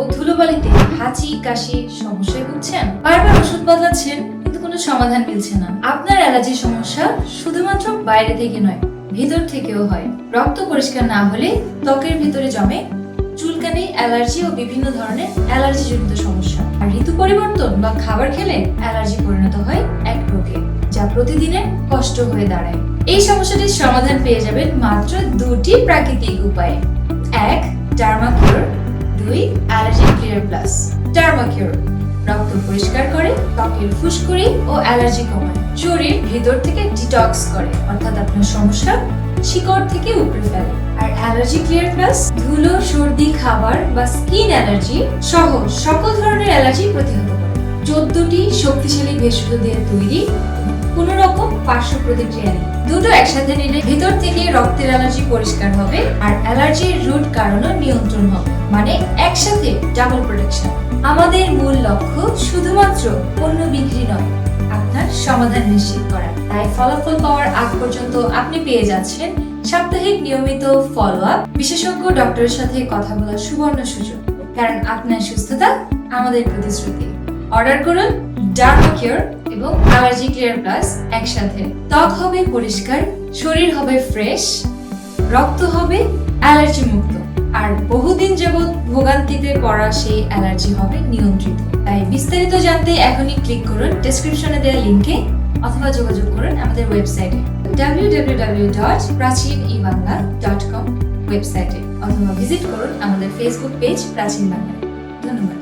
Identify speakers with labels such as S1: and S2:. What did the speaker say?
S1: ও ধুলোবালিতে হাঁচি, কাশি, সমস্যায় ভুগছেন? বারবার ওষুধ বদলাচ্ছেন, কিন্তু কোনো সমাধান মিলছে না। আপনার অ্যালার্জির সমস্যা শুধুমাত্র বাইরে থেকে নয়, ভিতর থেকেও হয়। রক্ত পরিষ্কার না হলে ত্বকের ভিতরে জমে চুলকানি, অ্যালার্জি ও বিভিন্ন ধরনের অ্যালার্জি জনিত সমস্যা। আর ঋতু পরিবর্তন বা খাবার খেলে অ্যালার্জি পরিণত হয় এক রোগে, যা প্রতিদিনের কষ্ট হয়ে দাঁড়ায়। এই সমস্যাটির সমাধান পেয়ে যাবেন মাত্র দুটি প্রাকৃতিক উপায়ে। এক ডার্মাকিউর দুই অ্যালার্জি ক্লিয়ার প্লাস ডার্মাকিউর রক্ত পরিষ্কার করে, ত্বকের ফুসকুড়ি ও অ্যালার্জি কমায়। শরীর ভেতর থেকে ডিটক্স করে, অর্থাৎ আপনার সমস্যা শিকড় থেকে উপরে ফেলে। আর অ্যালার্জি ক্লিয়ার প্লাস ধুলো, সর্দি, খাবার বা স্কিন অ্যালার্জি সহ সকল ধরনের অ্যালার্জি প্রতিহত করে। চোদ্দটি শক্তিশালী ভেষজ দিয়ে তৈরি কোন রকম পার্শ্ব প্রতিক্রিয়া নেই। দুটো একসাথে নিলে ভিতর থেকে রক্তের অ্যালার্জি পরিষ্কার হবে আর অ্যালার্জির রুট কারণও নিয়ন্ত্রণ হবে। মানে একসাথে ডাবল প্রোটেকশন আমাদের মূল লক্ষ্য শুধুমাত্র পণ্য বিক্রি নয়, আপনার সমাধান নিশ্চিত করা। তাই ফলাফল পাওয়ার আগ পর্যন্ত আপনি পেয়ে যাচ্ছেন সাপ্তাহিক নিয়মিত ফলো আপ বিশেষজ্ঞ ডক্টরের সাথে কথা বলার সুবর্ণ সুযোগ। কারণ আপনার সুস্থতা আমাদের প্রতিশ্রুতি। অর্ডার করুন ডার্মাকিউর এবং অ্যালার্জি ক্লিয়ার প্লাস একসাথে। ত্বক হবে পরিষ্কার, শরীর হবে ফ্রেশ, রক্ত হবে অ্যালার্জি মুক্ত আর বহুদিন যাবৎ ভোগান্তিতে পড়া সেই অ্যালার্জি হবে নিয়ন্ত্রিত। তাই বিস্তারিত জানতে এখনই ক্লিক করুন ডেসক্রিপশনে দেওয়া লিংকে অথবা যোগাযোগ করুন আমাদের ওয়েবসাইটে www.prachinibangla.com ওয়েবসাইটে অথবা ভিজিট করুন আমাদের ফেসবুক পেজ প্রাচীন বাংলা ধন্যবাদ।